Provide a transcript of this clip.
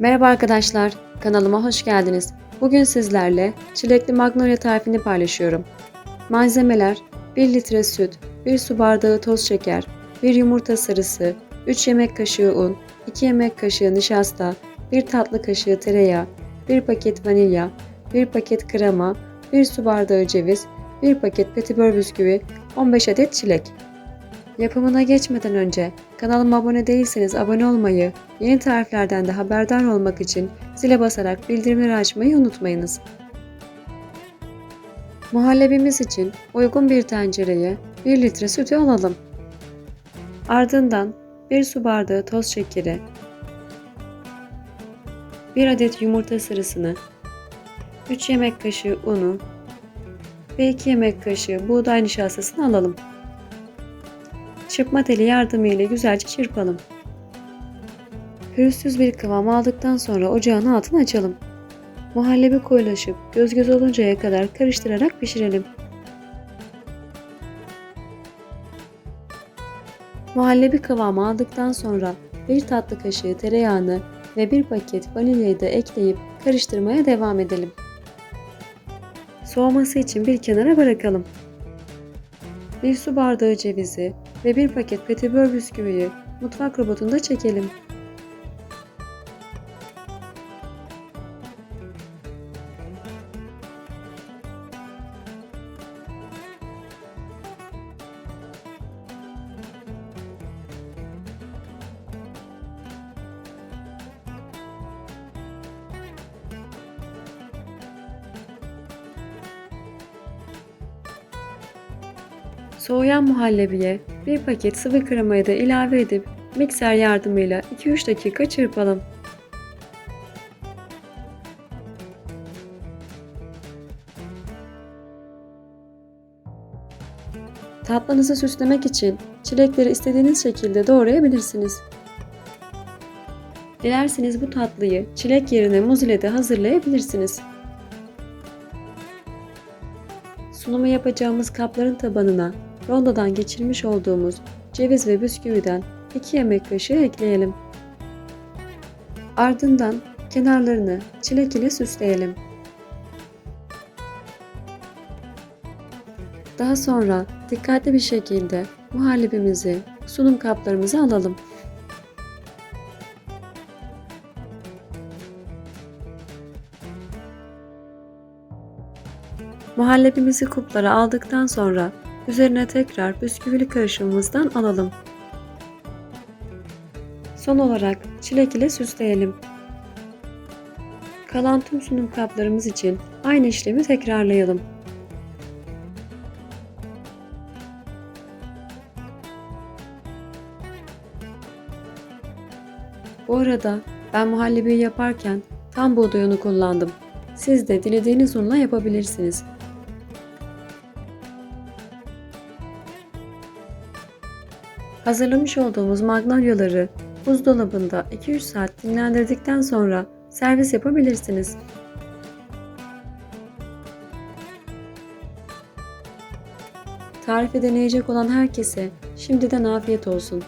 Merhaba arkadaşlar, kanalıma hoş geldiniz. Bugün sizlerle çilekli magnolia tarifini paylaşıyorum. Malzemeler 1 litre süt, 1 su bardağı toz şeker, 1 yumurta sarısı, 3 yemek kaşığı un, 2 yemek kaşığı nişasta, 1 tatlı kaşığı tereyağı, 1 paket vanilya, 1 paket krema, 1 su bardağı ceviz, 1 paket petibör bisküvi, 15 adet çilek. Yapımına geçmeden önce kanalıma abone değilseniz abone olmayı, yeni tariflerden de haberdar olmak için zile basarak bildirimleri açmayı unutmayınız. Muhallebimiz için uygun bir tencereye 1 litre sütü alalım. Ardından 1 su bardağı toz şekeri, 1 adet yumurta sarısını, 3 yemek kaşığı unu ve 2 yemek kaşığı buğday nişastasını alalım. Çırpma teli yardımıyla güzelce çırpalım. Pürüzsüz bir kıvam aldıktan sonra ocağın altını açalım. Muhallebi koyulaşıp göz göz oluncaya kadar karıştırarak pişirelim. Muhallebi kıvamı aldıktan sonra bir tatlı kaşığı tereyağını ve bir paket vanilyayı da ekleyip karıştırmaya devam edelim. Soğuması için bir kenara bırakalım. Bir su bardağı cevizi ve bir paket petibör bisküviyi mutfak robotunda çekelim. Soğuyan muhallebiye bir paket sıvı kremayı da ilave edip mikser yardımıyla 2-3 dakika çırpalım. Tatlınızı süslemek için çilekleri istediğiniz şekilde doğrayabilirsiniz. Dilerseniz bu tatlıyı çilek yerine muz ile de hazırlayabilirsiniz. Sunumu yapacağımız kapların tabanına rondodan geçirmiş olduğumuz ceviz ve bisküviden 2 yemek kaşığı ekleyelim. Ardından kenarlarını çilek ile süsleyelim. Daha sonra dikkatli bir şekilde muhallebimizi sunum kaplarımıza alalım. Muhallebimizi kuplara aldıktan sonra üzerine tekrar bisküvili karışımımızdan alalım. Son olarak çilek ile süsleyelim. Kalan tüm sunum kaplarımız için aynı işlemi tekrarlayalım. Bu arada ben muhallebi yaparken tam buğday unu kullandım. Siz de dilediğiniz unla yapabilirsiniz. Hazırlamış olduğumuz magnolyaları buzdolabında 2-3 saat dinlendirdikten sonra servis yapabilirsiniz. Tarifi deneyecek olan herkese şimdiden afiyet olsun.